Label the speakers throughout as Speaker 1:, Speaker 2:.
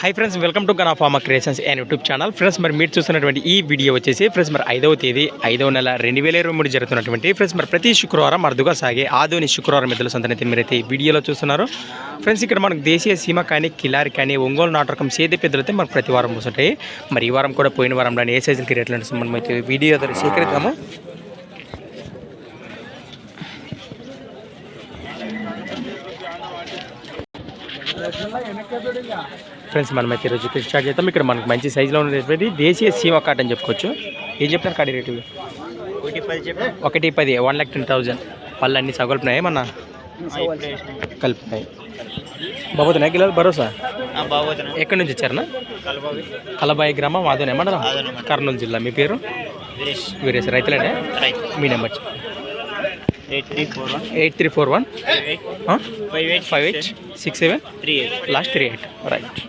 Speaker 1: Hi friends welcome to Gana pharma creations and YouTube channel friends మరి మీరు చూస్తున్నటువంటి ఈ వీడియో వచ్చేసి ఫ్రెండ్స్ మరి ఐదవ తేదీ ఐదవ నెల రెండు వేల ఇరవై మూడు జరుగుతున్నటువంటి ఫ్రెండ్స్ మరి ప్రతి శుక్రవారం అరుదుగా సాగే ఆదోని శుక్రవారం మెద్దల సంతనైతే మీరైతే ఈ వీడియోలో చూస్తున్నారు. ఫ్రెండ్స్ ఇక్కడ మనకు దేశీయ సీమ కానీ కిలారి కానీ ఒంగోలు నాటకం సేద పెద్దలు అయితే మనకు ప్రతి వారం వస్తుంటాయి. మరి ఈ వారం కూడా పోయిన వారంలో ఏ సైజులకి రేట్లు మనం అయితే వీడియో ద్వారా సేకరిద్దాము ఫ్రెండ్స్ మనం అయితే ఈరోజు స్టార్ట్ చేద్దాం. ఇక్కడ మనకు మంచి సైజులో ఉన్నటువంటి దేశీయ సీమ కాట్ అని చెప్పుకోవచ్చు. ఏం చెప్తారు కాడి రేటు?
Speaker 2: ఒకటి పది
Speaker 1: వన్ లాక్ టెన్ థౌజండ్ పళ్ళు అన్ని సగలుపున్నాయి మన కలిపినాయి? బాబోతున్నాయి కిలో భరోసా? ఎక్కడి నుంచి వచ్చారనా కలబాయి గ్రామం మండలం
Speaker 2: ఆదోని మండలం.
Speaker 1: కర్నూలు జిల్లా. మీ పేరు?
Speaker 2: వీరేష్.
Speaker 1: వీరేశ్ రైతులేనే? మీ number
Speaker 2: eight three four one
Speaker 1: five
Speaker 2: eight
Speaker 1: five eight six seven
Speaker 2: three eight
Speaker 1: last three eight right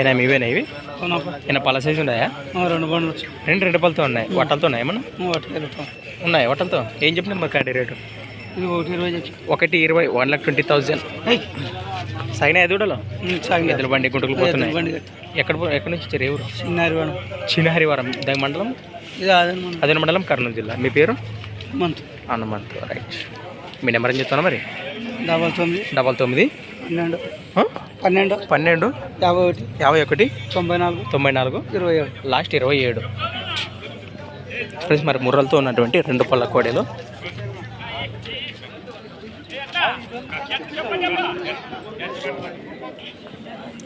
Speaker 1: ఏనా ఇవేనా ఇవి? ఏనా పళ్ళ సైజు ఉన్నాయా?
Speaker 2: రెండు బండ్లు
Speaker 1: రెండు రెండు పళ్ళతో ఉన్నాయి. వట్టలతో ఉన్నాయి ఏమన్నా? ఉన్నాయి వట్టలతో? ఏం చెప్పినా మరి కాడి రేటు?
Speaker 2: ఒకటి ఇరవై
Speaker 1: వన్ లాక్ ట్వంటీ థౌజండ్. సాగిన ఎదుడలో ఎద్దుల బండి గుంటలు పోతున్నాయి. ఎక్కడ ఎక్కడి నుంచి వచ్చారు ఎవరు
Speaker 2: చిన్నారి వాడు
Speaker 1: చిన్నహరివారం దాని మండలం? అదే మండలం. కర్నూలు జిల్లా. మీ పేరు?
Speaker 2: మంత్
Speaker 1: హనుమంత్ రైట్ మీ నెంబర్ ఏం చెప్తాను మరి?
Speaker 2: డబల్ తొమ్మిది.
Speaker 1: డబల్ తొమ్మిది.
Speaker 2: పన్నెండు? పన్నెండు.
Speaker 1: పన్నెండు.
Speaker 2: యాభై ఒకటి.
Speaker 1: యాభై ఒకటి.
Speaker 2: తొంభై నాలుగు.
Speaker 1: తొంభై నాలుగు.
Speaker 2: ఇరవై ఏడు.
Speaker 1: లాస్ట్ ఇరవై ఏడు. ఫ్రెండ్స్ మరి ముర్రలతో ఉన్నటువంటి రెండు పళ్ళ కోడెలు.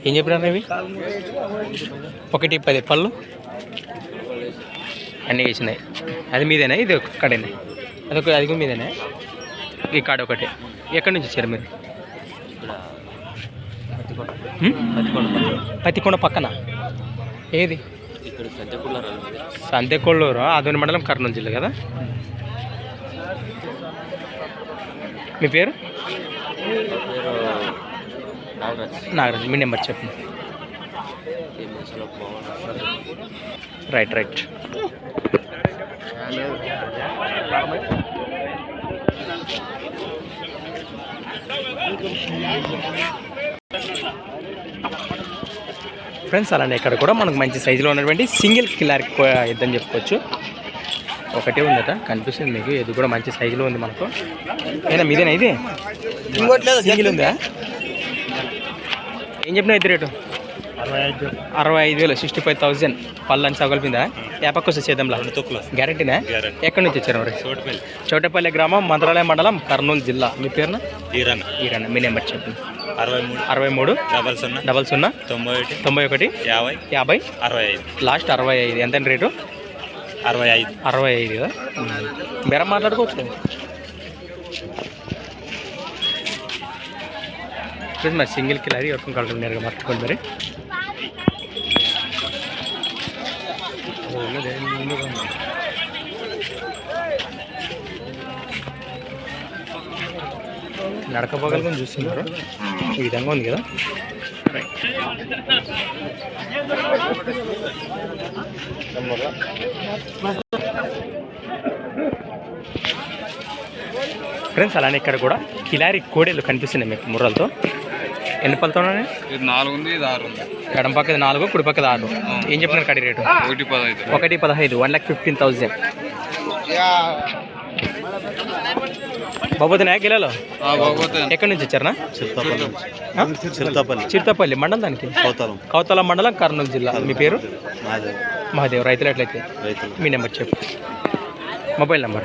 Speaker 1: ఏం చెప్పినారు ఇవి ఒకటి పది పళ్ళు. అన్నీ వేసినాయి. అది మీదేనా? ఇది ఒక కడేనా? అది ఒక అది కూడా మీదేనా? ఈ కాడ ఒకటి. ఎక్కడి నుంచి వచ్చారు మీరు? పత్తికొండ పక్కన. ఏది?
Speaker 2: ఇక్కడ సంతకుళ్ళ
Speaker 1: సంతెకొల్లూరు ఆదోని మండలం కర్నూలు జిల్లా కదా? మీ పేరు? నాగరాజ్. మీ నెంబర్ చెప్పండి. Right right. ఫ్రెండ్స్ అలానే ఇక్కడ కూడా మనకు మంచి సైజులో ఉన్నటువంటి సింగిల్ కిల్లర్ ఇద్దని చెప్పుకోవచ్చు. ఒకటే ఉందట కనిపిస్తుంది మీకు. ఇది కూడా మంచి సైజులో ఉంది మనకు. ఏనా మీదేనా ఇది? సింగిల్ ఉందా? ఏం చెప్పినా ఇది రేటు?
Speaker 2: అరవై ఐదు
Speaker 1: వేలు సిక్స్టీ ఫైవ్ థౌసండ్ పళ్ళని సగలిపిందా ఏపక్క చేద్దాంలా? గ్యారంటీనా. ఎక్కడి నుంచి వచ్చారు మరి?
Speaker 2: చోటుపల్లి.
Speaker 1: గ్రామం మంత్రాలయ మండలం కర్నూలు జిల్లా. మీ పేరున?
Speaker 2: ఈరన్
Speaker 1: ఈరన్న మీ నెంబర్ చెప్పండి.
Speaker 2: అరవై మూడు.
Speaker 1: అరవై మూడు.
Speaker 2: డబల్ సున్నా.
Speaker 1: డబల్ సున్నా.
Speaker 2: తొంభై ఒకటి.
Speaker 1: తొంభై ఒకటి.
Speaker 2: యాభై.
Speaker 1: యాభై.
Speaker 2: అరవై ఐదు.
Speaker 1: లాస్ట్ అరవై ఐదు. ఎంత రేటు?
Speaker 2: అరవై ఐదు.
Speaker 1: అరవై ఐదు. కదా బెరం మాట్లాడుకోవచ్చు. ఫ్రెండ్స్ మరి సింగిల్ కిలో అది ఎవరికి కలర్ నేరుగా మర్చిపోండి మరి. నడకపోగలుగుని చూస్తున్నారు. ఈ విధంగా ఉంది కదా? ఫ్రెండ్స్ అలానే ఇక్కడ కూడా కిలారి కోడేలు కనిపిస్తున్నాయి మీకు ముర్రలతో. ఎన్ని పళ్ళతో ఉన్నాయి?
Speaker 2: ఇది నాలుగు ఉంది ఇది ఆరు ఉంది
Speaker 1: ఎడం పక్కది నాలుగు కుడి పక్కది ఆరు. ఏం చెప్పినారు కడి రేటు?
Speaker 2: ఒకటి పదహైదు.
Speaker 1: ఒకటి పదహైదు వన్ లాక్ ఫిఫ్టీన్ థౌజండ్. బాబోతున్నా కిలోలో
Speaker 2: బాగోతే
Speaker 1: ఎక్కడి నుంచి వచ్చారనా ఆ?
Speaker 3: చిరుతపల్లి.
Speaker 1: చిరుతపల్లి మండలం దానికి?
Speaker 3: కోతలం.
Speaker 1: కౌతల మండలం కర్నూలు జిల్లా. మీ పేరు? మహాదేవ్ రైతులు ఎట్లయితే?
Speaker 3: రైతులు.
Speaker 1: మీ నెంబర్ చెప్పు. Mobile number?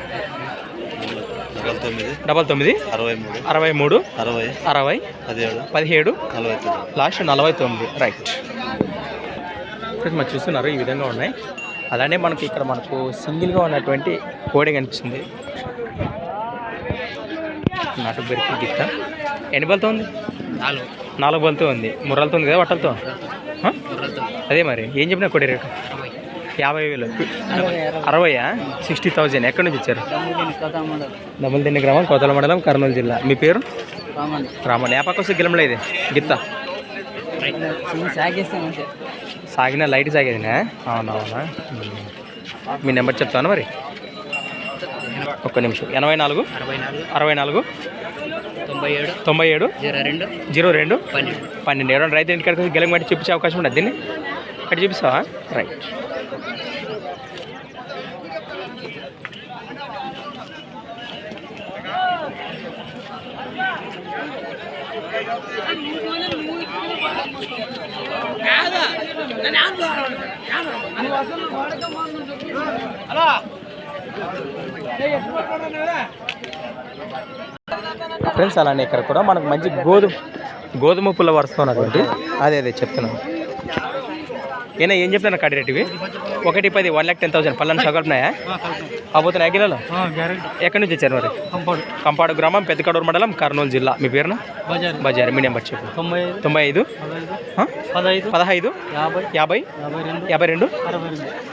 Speaker 3: డబల్ తొమ్మిది.
Speaker 1: డబల్ తొమ్మిది?
Speaker 3: అరవై మూడు.
Speaker 1: అరవై మూడు?
Speaker 3: అరవై.
Speaker 1: అరవై.
Speaker 3: పదిహేడు.
Speaker 1: పదిహేడు.
Speaker 3: నలభై తొమ్మిది.
Speaker 1: లాస్ట్ నలభై తొమ్మిది. రైట్. ఫ్రెండ్స్ మరి చూస్తున్నారు ఈ విధంగా ఉన్నాయి. అలానే మనకి ఇక్కడ మనకు సింగిల్గా ఉన్నటువంటి కోడి కనిపిస్తుంది నాటు బెరికి గిత్త. ఎన్ని బలతో ఉంది?
Speaker 2: నాలుగు.
Speaker 1: నాలుగు బలతో ఉంది. ముర్రలతో ఉంది కదా వట్టలతో? అదే మరి. ఏం చెప్పినా కోడి రేటు? యాభై. వేలు. అరవయా? Sixty thousand. ఎక్కడి నుంచి వచ్చారు? దమ్మలదిన్నె గ్రామం కోతల మండలం కర్నూలు జిల్లా. మీ పేరు? రామన్. ఏ పక్క వస్తే గిలంలో ఇది? గిత్త. సాగిన లైట్ సాగేదినా? అవునవునా. మీ నెంబర్ చెప్తాను మరి? ఒక్క నిమిషం. ఎనభై నాలుగు?
Speaker 4: అరవై నాలుగు.
Speaker 1: అరవై నాలుగు?
Speaker 4: తొంభై ఏడు.
Speaker 1: తొంభై ఏడు?
Speaker 4: జీరో రెండు.
Speaker 1: జీరో రెండు?
Speaker 4: పన్నెండు.
Speaker 1: పన్నెండు. ఎవరైనా రైతు ఇంటికాడికి గెలం బట్టి చూపించే అవకాశం ఉండదు దీన్ని? ఇక్కడ చూపిస్తావా? రైట్ ఫ్రెండ్స్ అలానే ఇక్కడ కూడా మనకు మంచి గోధుమ గోధుమ పుల్ల వరుస ఉన్నటువంటి అదే అదే చెప్తున్నాను. ఏనా ఏం చెప్తున్నారు కడి రేటు ఇవి? ఒకటి పది వన్ ల్యాక్ టెన్ థౌసండ్ పల్లెని సగలున్నాయా అబోతున్నాయి కిలోలు? ఎక్కడి నుంచి వచ్చారు మరి? కంపాడు. గ్రామం పెద్దకడూరు మండలం కర్నూలు జిల్లా. మీ పేరున?
Speaker 4: బజార్.
Speaker 1: మీ నెంబర్ చెప్పు.
Speaker 4: తొంభై ఐదు.
Speaker 1: తొంభై ఐదు? ఆ?
Speaker 4: పదహైదు. యాభై.
Speaker 1: యాభై?
Speaker 4: రెండు.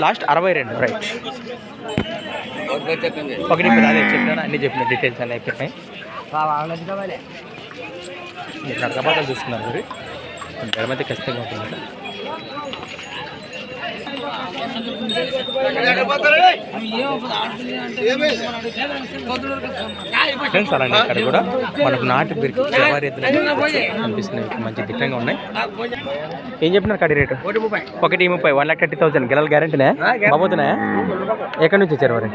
Speaker 1: లాస్ట్ అరవై రెండు. రైట్ ఒకటి ఇప్పుడు అదే చెప్పినా అన్ని చెప్పిన డీటెయిల్స్ అన్నీ అయిపోయినాయి. చూస్తున్నారు మరి. ధర్మ అయితే ఖచ్చితంగా ఉంటుంది. ఫ్రెండ్స్ అలానే ఇక్కడ కూడా మనకు నాటు బిరికి కనిపిస్తున్నాయి. మంచి దిట్టంగా ఉన్నాయి. ఏం చెప్పినారు కడి రేటు? ఒకటి ముప్పై వన్ లాక్ థర్టీ థౌసండ్. గిలాల గ్యారంటీనే? బాబోతున్నాయా? ఎక్కడి నుంచి వచ్చారు మరి?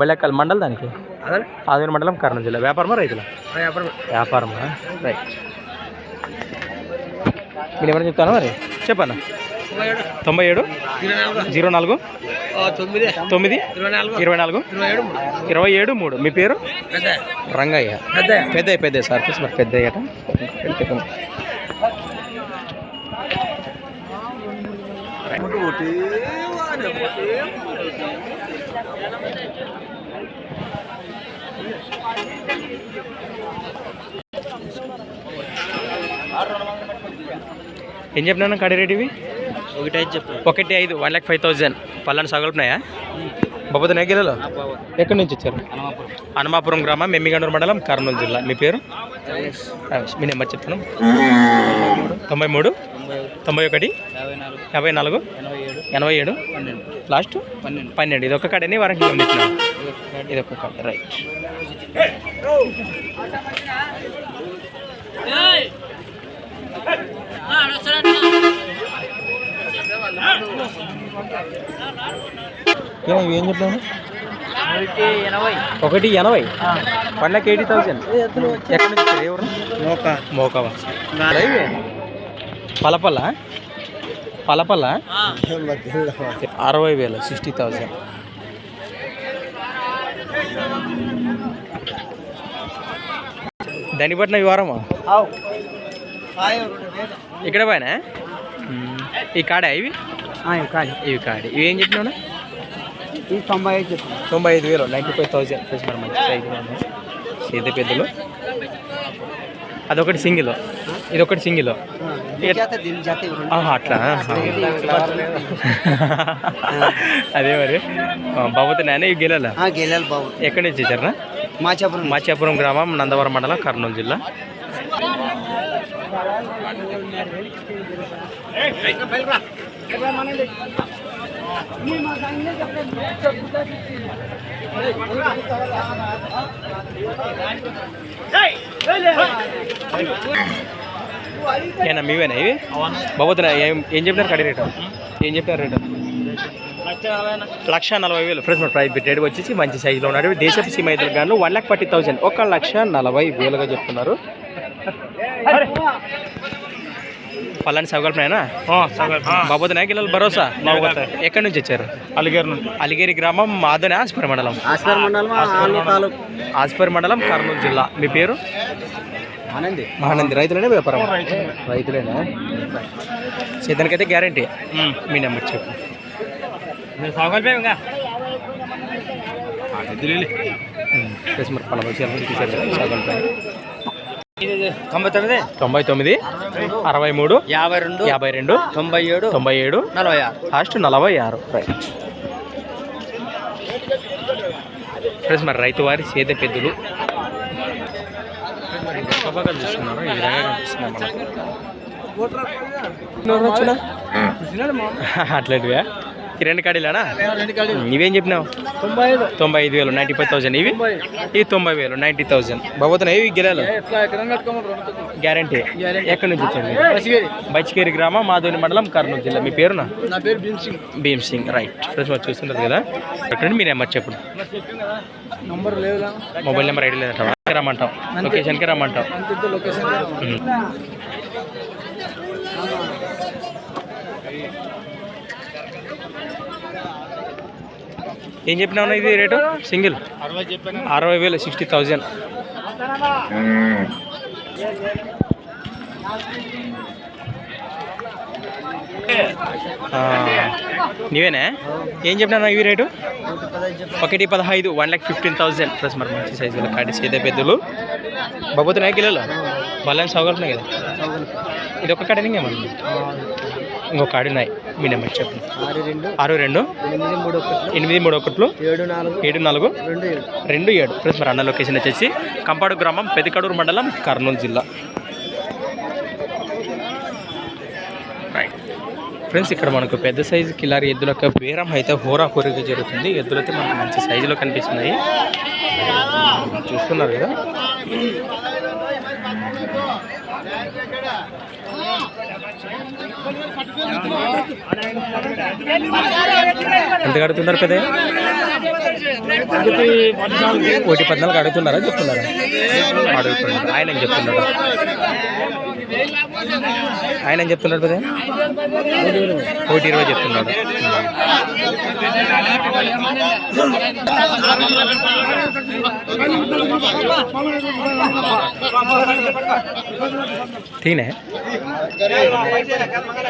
Speaker 1: బళ్ళెక్కల్ మండల్ దానికి? ఆదివారం మండలం కర్నూలు జిల్లా. వ్యాపారమా రైతుల? వ్యాపారమా. రైట్. మీరు ఏమైనా చెప్తాను మరి? చెప్పన్నా. తొంభై ఏడు. జీరో నాలుగు?
Speaker 4: తొమ్మిది.
Speaker 1: ఇరవై నాలుగు. ఇరవై ఏడు మూడు. మీ పేరు? రంగయ్య. పెద్ద. పెద్ద సార్. ప్లీజ్ మరి పెద్ద అయ్యాట. ఏం చెప్పినాను కడి రేట్ ఇవి
Speaker 4: ఒకటి ఐదు
Speaker 1: ఒకటి ఐదు వన్ ల్యాక్ ఫైవ్ థౌజండ్ పళ్ళని సగలుపున్నాయా బాబోతు నెగ్గలలో ఎక్కడి నుంచి వచ్చారు? హనుమాపురం గ్రామం మెమ్మిగండూరు మండలం కర్నూలు జిల్లా. మీ పేరు. మీ నెంబర్ చెప్తాను. తొంభై మూడు తొంభై ఒకటి
Speaker 4: యాభై నాలుగు ఎనభై ఏడు
Speaker 1: ఎనభై ఏడు.
Speaker 4: పన్నెండు.
Speaker 1: లాస్ట్
Speaker 4: పన్నెండు.
Speaker 1: పన్నెండు. ఇది ఒక కాడని వారానికి పంపించిన ఇది ఒక కాడ రైట్ ఏం ఏం చెప్పాను
Speaker 4: ఒకటి ఎనభై.
Speaker 1: వన్ లాక్ ఎయిటీ థౌసండ్ ఎక్కడి నుంచి వచ్చారు? ఎవరు
Speaker 4: మోక.
Speaker 1: మోకావా? పలపల్ల పలపల్ల అరవై వేలు సిక్స్టీ థౌసండ్ దాన్ని బట్టిన వివరమా ఇక్కడ పైన ఈ కాడ ఇవి? ఇవి కాడి. ఇవి ఏం చెప్పినా
Speaker 4: ఈ తొంభై ఐదు చెప్పు
Speaker 1: తొంభై ఐదు వేలు. Ninety five thousand. ప్లస్ మరి మంచి సీత పెద్దలు. అదొకటి సింగిల్. ఇదొకటి సింగిల్. అట్లా. అదే మరి. బాబుతున్నాయని ఇవి గెలాల?
Speaker 4: గెలాలి బాబు.
Speaker 1: ఎక్కడి నుంచి వచ్చారా
Speaker 4: మాచాపురం
Speaker 1: మాచాపురం గ్రామం నందవరం మండలం కర్నూలు జిల్లా. ఏనా మీవేనా ఇవి? బాబోతున్నా ఏం ఏం చెప్పినారు కడి రేటు? ఏం చెప్పినారు రేటు? లక్ష నలభై వేలు. ఫ్రెండ్స్ మన ప్రైస్ రేట్ వచ్చేసి మంచి సైజులో ఉన్నాడు. దేశపు సీమైతులు గాను వన్ లాక్ ఫార్టీ థౌసండ్. ఒక లక్ష నలభై వేలుగా చెప్తున్నారు. పల్లని సగల్పనైనా బాబోతున్నా గిల్లలు భరోసా? ఎక్కడి నుంచి వచ్చారు? అలిగేరి నుండి. అలిగేరి గ్రామం మాధుని ఆస్పరి మండలం.
Speaker 4: ఆస్పర్ మండలం.
Speaker 1: ఆస్పరి మండలం కర్నూలు జిల్లా. మీ పేరు?
Speaker 4: ఆనంది.
Speaker 1: మహానంది రైతులేనే వ్యాపారం? రైతులేనా? చేతనికైతే గ్యారంటీ. మీ నెంబర్ చెప్పు. మరి విషయాలు తీసారు
Speaker 4: తొంభై తొమ్మిది
Speaker 1: తొంభై తొమ్మిది అరవై మూడు
Speaker 4: యాభై రెండు
Speaker 1: యాభై రెండు
Speaker 4: తొంభై ఏడు
Speaker 1: తొంభై ఏడు
Speaker 4: నలభై ఆరు
Speaker 1: లాస్ట్ నలభై ఆరు రైట్ ఫ్రెండ్స్ మరి రైతు వారి సేద పెద్దలు. చూస్తున్నారు? ఈ విధంగా. అట్లాంటివా? రెండు కాడీలానా? ఇవేం చెప్పినావు?
Speaker 4: తొంభై ఐదు.
Speaker 1: వేలు నైంటీ ఫైవ్ థౌసండ్. ఇవి? ఇవి తొంభై వేలు నైంటీ థౌసండ్. బాబోతున్నాయి ఇవి గిరాలు? గ్యారంటీ. ఎక్కడి నుంచి వచ్చండి బచ్చికేరి. గ్రామం మాధుని మండలం కర్నూలు జిల్లా. మీ పేరునా?
Speaker 4: భీమ్ సింగ్.
Speaker 1: రైట్. ఫ్రెండ్స్ మరి చూస్తుంటారు కదా? ఎక్కడ మీ నెంబర్ చెప్పండి.
Speaker 4: నంబర్ లేదా
Speaker 1: మొబైల్ నెంబర్ ఐడి లేదంటావా? రమ్మంటాం లొకేషన్కి రమ్మంటాం
Speaker 4: అంతే లొకేషన్
Speaker 1: ఉమ్. ఏం చెప్పినావు ఇది రేటు? సింగిల్?
Speaker 4: అరవై
Speaker 1: వేలు సిక్స్టీ థౌజండ్. నీవేనా? ఏం చెప్పినా ఇవి రేటు? ఒకటి పదహైదు one lakh fifteen thousand plus మరి మంచి సైజులో కాటి సీత పెద్దలు బాబోతున్నాయి కిలోలు? బలం సౌగలుతున్నాయి కదా. ఇది ఒక కాడ ఇంకేమన్నా ఇంకొక కాడి ఉన్నాయి. మీ నెంబర్ చెప్పండి.
Speaker 4: ఆరు రెండు.
Speaker 1: ఆరు రెండు.
Speaker 4: ఎనిమిది మూడు ఒకటి
Speaker 1: ఎనిమిది మూడు ఒకట్లు.
Speaker 4: ఏడు నాలుగు.
Speaker 1: ఏడు నాలుగు.
Speaker 4: రెండు ఏడు.
Speaker 1: రెండు ఏడు. ప్లస్ మరి అన్న లొకేషన్ వచ్చేసి కంపాడు గ్రామం పెదకడూరు మండలం కర్నూలు జిల్లా. ఫ్రెండ్స్ ఇక్కడ మనకు పెద్ద సైజు కిలారి ఎద్దుల యొక్క బేరం అయితే హోరా హోరీగా జరుగుతుంది. ఎద్దులైతే మనకు మంచి సైజులో కనిపిస్తున్నాయి. చూస్తున్నారు కదా? ఎంత కడుతున్నారు పెద్ద? ఒకటి పద్నాలుగు అడుగుతున్నారా? చెప్తున్నారా? అడుగుతున్నారు ఆయన చెప్తున్నారు ఆయన ఏం చెప్తున్నాడు కోటి ఇరవై చెప్తున్నాడు తీనే?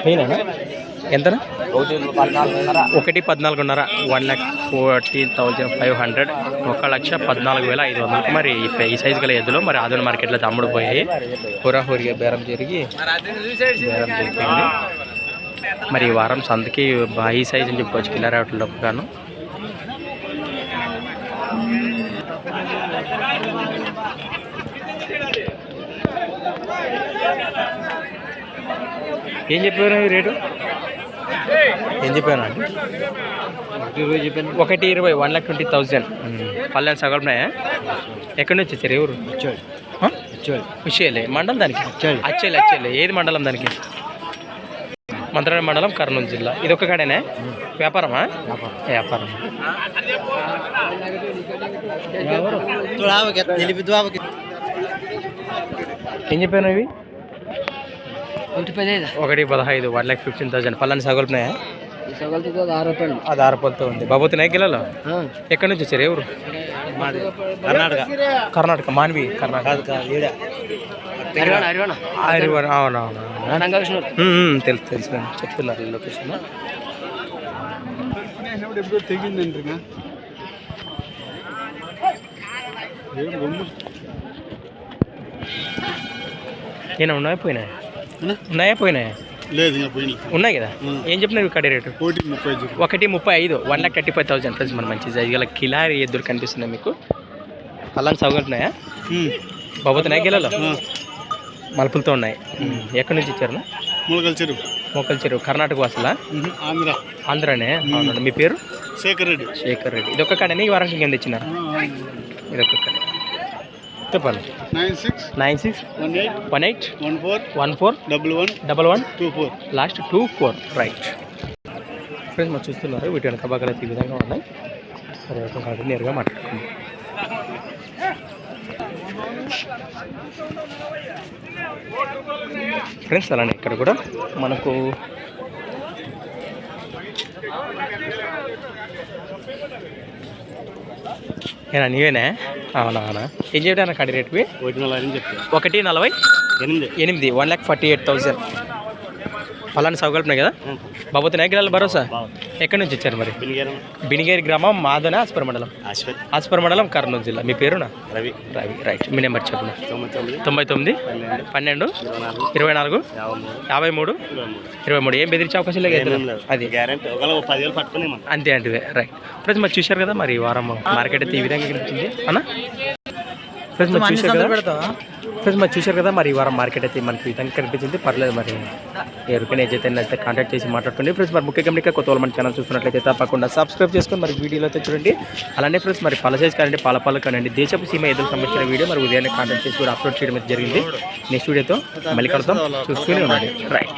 Speaker 1: తీనేనా ఎంతనా? ఒకటి పద్నాలుగున్నర one lakh fourteen thousand five hundred ఒక లక్ష పద్నాలుగు వేల ఐదు వందలకు మరి ఈ ఈ సైజు గల ఎద్దులు మరి ఆధున మార్కెట్లో తమ్ముడు పోయాయి. హోరాహోరిగా బేరం జరిగి బేరం జరిగింది. మరి ఈ వారం సంతకి ఈ సైజు అని చెప్పుకోవచ్చు కిల్లరావుట్లో గాను ఏం చెప్పారు రేటు? ఏం చెప్పాను? అండి
Speaker 4: ఇరవై చెప్పాను.
Speaker 1: ఒకటి ఇరవై వన్ లాక్ ట్వంటీ థౌజండ్. పల్లెలు సగలున్నాయా ఎక్కడి నుంచి వచ్చారు? ఎవరు విషయాలే మండలం దానికి.
Speaker 4: అచ్చేలి
Speaker 1: అచ్చేలి. ఏది మండలం దానికి? మంత్రాలయ మండలం కర్నూలు జిల్లా. ఇది ఒక కాడేనా? వ్యాపారమా? వ్యాపారం. ఏం చెప్పాను ఇవి
Speaker 4: ఒకటి పదిహేను
Speaker 1: ఒకటి పదహైదు వన్ లాక్ ఫిఫ్టీన్ థౌసండ్. పల్లెని
Speaker 4: రూపాయలు.
Speaker 1: అది ఆరుపలతో ఉంది. బాబోతున్నాయి కిలోలో ఎక్కడి నుంచి వచ్చారు? ఎవరు
Speaker 3: కర్ణాటక.
Speaker 1: కర్ణాటక. మాన్వి కర్ణాటక.
Speaker 4: హరివాణ
Speaker 1: అవునవును తెలుసు తెలుసు. చెప్తున్నారు లొకేషన్ ఏనా ఉన్నాయా పోయినాయా? ఉన్నాయా పోయినాయా?
Speaker 3: లేదు పోయిన
Speaker 1: ఉన్నాయి కదా? ఏం చెప్పినారు కడి రేటు? ఒకటి ముప్పై ఐదు. One lakh thirty five thousand friends మన మంచి సైజు గల కిలారి ఎద్దులు కనిపిస్తున్నాయి మీకు. అలాంటి సౌకర్యం బాబోతున్నాయా గిలలో? మలుపులతో ఉన్నాయి. ఎక్కడి నుంచి ఇచ్చారు
Speaker 3: మూలకల్ చెరువు.
Speaker 1: మోకల్ చెరువు కర్ణాటక వాసులా?
Speaker 3: ఆంధ్ర.
Speaker 1: ఆంధ్రానే? అవునండి. మీ పేరు?
Speaker 3: శేఖర్ రెడ్డి.
Speaker 1: శేఖర్ రెడ్డి. ఇదొక కాడని? ఈ వారానికి కింద ఇచ్చినారు ఇదొక కాడ. చెప్పండి.
Speaker 3: Nine six
Speaker 1: nine six
Speaker 3: one eight
Speaker 1: one eight
Speaker 3: one four
Speaker 1: one four
Speaker 3: double one
Speaker 1: double one
Speaker 3: two four.
Speaker 1: Last two four. Right. Friends మరి చూస్తున్నారు. వీటి వెనక భాగాలు అయితే ఈ విధంగా ఉన్నాయి. సరే ఒక నేరుగా మాట్లాడుకుందాం. ఫ్రెండ్స్ అలానే ఇక్కడ కూడా మనకు ఏనా నీవేనా? అవునా అవునా. ఏం చేయడానికి కాడి రేటువి?
Speaker 3: ఒకటి నలభై ఎనిమిది.
Speaker 1: ఎనిమిది. One lakh forty eight thousand. పలాని సౌకల్పనే కదా? బాబోతు నాయకురాలు భరోసా? ఎక్కడి నుంచి వచ్చారు మరి? బినిగేరి. గ్రామం మాదన ఆస్పర్ మండలం. ఆస్పర్. మండలం కర్నూలు జిల్లా. మీ పేరునా?
Speaker 3: రవి.
Speaker 1: రవి రైట్. మీ నెంబర్ చెప్పండి. తొంభై తొమ్మిది. పన్నెండు. ఇరవై నాలుగు. యాభై మూడు. ఇరవై మూడు. ఏం బెదిరించే అవకాశం లేదు అది. అంతే అంటే రైట్. ఫ్రెండ్స్ మరి చూశారు కదా మరి ఈ వారం మార్కెట్ అయితే ఈ విధంగా కనిపించింది. అన్న? ఫ్రెండ్స్ మరి చూశారు కదా? ఫ్రెండ్స్ మరి చూశారు కదా మరి ఈ వారం మార్కెట్ అయితే మనకి విధంగా కనిపించింది. పర్లేదు మరి ఎవరికైనా ఏదైతే అయితే కాంటాక్ట్ చేసి మాట్లాడుకోండి. ఫ్రెండ్స్ మరి ముఖ్య గమనిక కొత్త వాళ్ళు మన ఛానల్ చూస్తున్నట్లయితే తప్పకుండా సబ్స్క్రైబ్ చేసుకొని మరి వీడియోలో అయితే చూడండి. అలానే ఫ్రెండ్స్ మరి పల సైజ్ కానివ్వండి పాల పాలు కానివ్వండి దేశపు సీమ ఎదురు సంబంధించిన వీడియో మరి ఉదయాన్నే కాంటాక్ట్ చేసి కూడా అప్లోడ్ చేయడం జరిగింది. నెక్స్ట్ వీడియోతో మళ్ళీ కలుద్దాం. చూసుకుని ఉండండి. రైట్